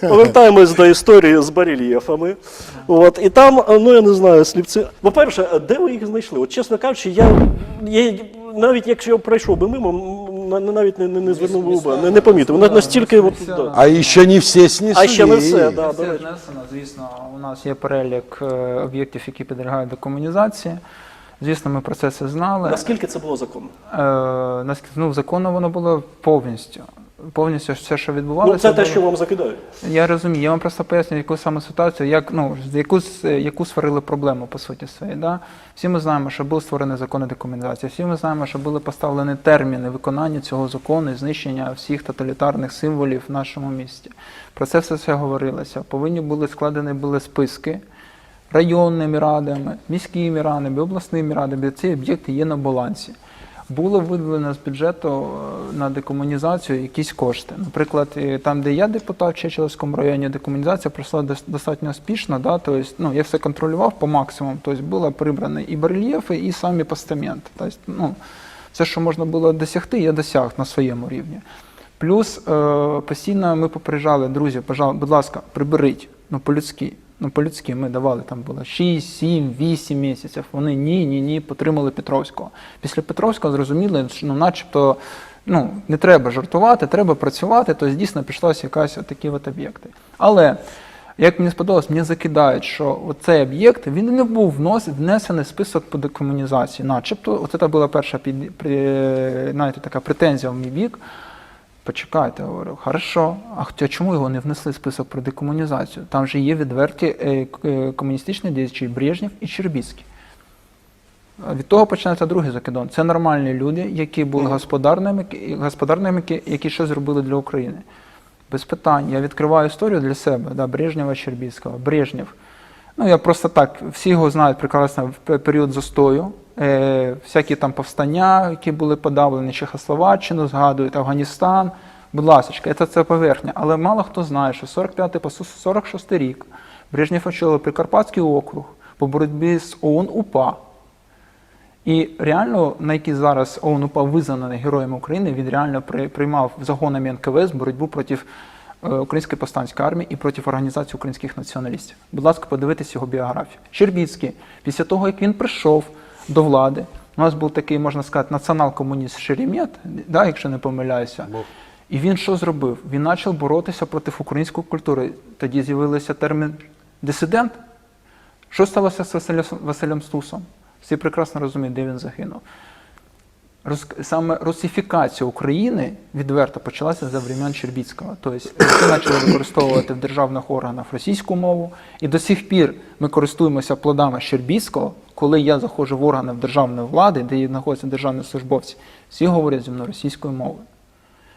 Повертаємось до історії з барельєфами. От, і там, ну я не знаю, слівці. По-перше, де ви їх знайшли? От, чесно кажучи, я, я навіть якщо я пройшов би мимо, навіть не, не, не звернув би, не, не помітив. На- Настільки. От, да. А еще не все снесли. А ще не все, да, до Це речі. знесено, звісно, у нас є перелік е, об'єктів, які підлягають декомунізації. Звісно, ми про це все знали. Наскільки це було законно? Е, наскільки ну, законно воно було повністю. Повністю все, що Ну, відбувалося. це те, що вам закидають. Я розумію, я вам просто поясню, яку саме ситуацію, як, ну, яку, яку створили проблему, по суті своєї. Да? Всі ми знаємо, що був створений закон декомунізації, всі ми знаємо, що були поставлені терміни виконання цього закону і знищення всіх тоталітарних символів в нашому місті. Про це все, все говорилося. Повинні були складені були списки районними радами, міськими радами, обласними радами, де ці об'єкти є на балансі. Було виділено з бюджету е, на декомунізацію якісь кошти. Наприклад, там, де я депутат в Чечеловському районі, декомунізація пройшла дос- достатньо успішно. Да? Тобто, ну, я все контролював по максимуму. Тобто було прибрані і барельєфи, і самі постаменти. Тобто, ну, все, що можна було досягти, я досяг на своєму рівні. Плюс е, постійно ми попереджали, друзі, будь ласка, приберіть, ну по-людськи. Ну, по-людськи ми давали там було 6, 7, 8 місяців. Вони ні, ні, ні, потримали Петровського. Після Петровського зрозуміли, що ну, начебто ну, не треба жартувати, треба працювати, тобто дійсно пішлася якась такі от об'єкти. Але як мені сподобалось, мені закидають, що цей об'єкт він не був внесений в список по декомунізації. Начебто, оце була перша під, при, знаєте, така претензія в мій бік. Почекайте, говорю, хорошо. А хоча чому його не внесли в список про декомунізацію? Там же є відверті е, е, комуністичні діячі Брежнєв і Чербіцький. Від того починається другий закидон. Це нормальні люди, які були господарними, господарними, які щось зробили для України. Без питань. Я відкриваю історію для себе, да, Брежнєва Чербіцького. Брежнєв. Ну, я просто так, всі його знають прекрасно в період застою. Е, всякі там повстання, які були подавлені, Чехословаччину згадують, Афганістан. Будь ласка, це, це поверхня. Але мало хто знає, що 45 по 46 рік Брежнєв очолив Прикарпатський округ по боротьбі з ОУН УПА. І реально, на який зараз ОУН УПА визнаний Героєм України, він реально при- приймав загонами НКВС боротьбу проти е, Української повстанської армії і проти організації українських націоналістів. Будь ласка, подивитись його біографію. Щербіцький, після того, як він прийшов до влади, у нас був такий, можна сказати, націонал-комуніст Шеремет, да, якщо не помиляюся. І він що зробив? Він почав боротися проти української культури. Тоді з'явився термін дисидент. Що сталося з Василем Стусом? Всі прекрасно розуміють, де він загинув. Саме русифікація України відверто почалася за времен Щербіцького. Тобто всі почали використовувати в державних органах російську мову, і до сих пір ми користуємося плодами Щербіцького, коли я заходжу в органи державної влади, де знаходяться державні службовці, всі говорять зі мною російською мовою.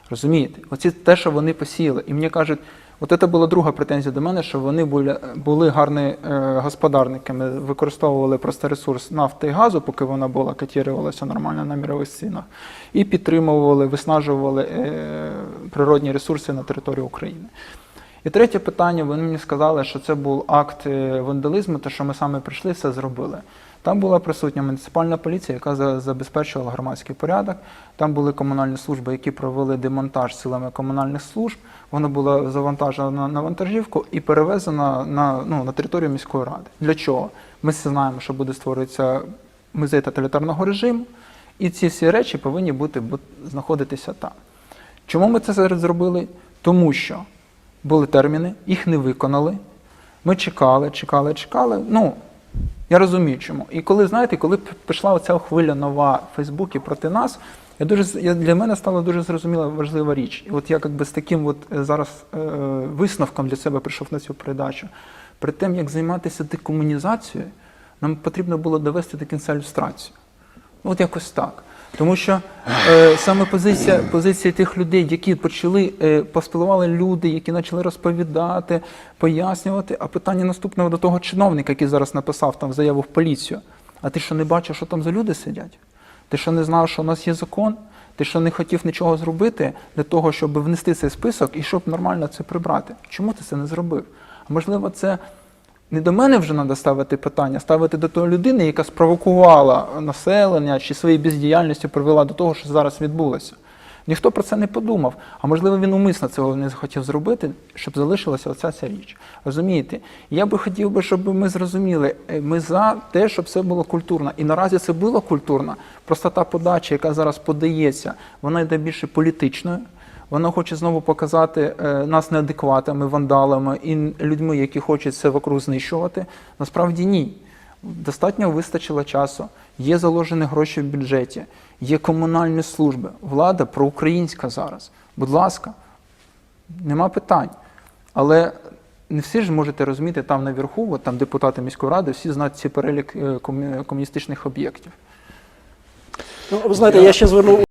Розумієте? Оці те, що вони посіяли. І мені кажуть, от це була друга претензія до мене, що вони були, були гарними е, господарниками, використовували просто ресурс нафти і газу, поки вона була, котірувалася нормально на мірових цінах, і підтримували, виснажували е, природні ресурси на території України. І третє питання, вони мені сказали, що це був акт е, вандалізму, те, що ми саме прийшли, все зробили. Там була присутня муніципальна поліція, яка забезпечувала громадський порядок. Там були комунальні служби, які провели демонтаж силами комунальних служб. Вона була завантажена на, вантажівку і перевезена на, ну, на територію міської ради. Для чого? Ми всі знаємо, що буде створюватися музей тоталітарного режиму, і ці всі речі повинні бути, бу- знаходитися там. Чому ми це зробили? Тому що були терміни, їх не виконали. Ми чекали, чекали, чекали. Ну, я розумію, чому. І коли, знаєте, коли пішла оця хвиля нова в Фейсбуці проти нас, я дуже, я, для мене стала дуже зрозуміла важлива річ. І от я якби з таким от е, зараз е, висновком для себе прийшов на цю передачу. Перед тим, як займатися декомунізацією, нам потрібно було довести до кінця ілюстрацію. Ну, От якось так. Тому що е, саме позиція, позиція тих людей, які почали, е, поспілували люди, які почали розповідати, пояснювати. А питання наступного до того чиновника, який зараз написав там заяву в поліцію. А ти що не бачив, що там за люди сидять? Ти що не знав, що у нас є закон? Ти що не хотів нічого зробити для того, щоб внести цей список і щоб нормально це прибрати? Чому ти це не зробив? Можливо, це не до мене вже треба ставити питання, ставити до тої людини, яка спровокувала населення чи своєю бездіяльністю привела до того, що зараз відбулося. Ніхто про це не подумав. А можливо, він умисно цього не захотів зробити, щоб залишилася оця ця річ. Розумієте? Я би хотів би, щоб ми зрозуміли, е, ми за те, щоб все було культурно. І наразі це було культурно. Просто та подача, яка зараз подається, вона йде більше політичною. Вона хоче знову показати е, нас неадекватами, вандалами і людьми, які хочуть це вокруг знищувати. Насправді ні. Достатньо вистачило часу, є заложені гроші в бюджеті, є комунальні служби. Влада проукраїнська зараз. Будь ласка, нема питань. Але не всі ж можете розуміти там наверху, от там депутати міської ради, всі знають ці перелік е, комуністичних об'єктів. Ну, ви знаєте, я ще звернув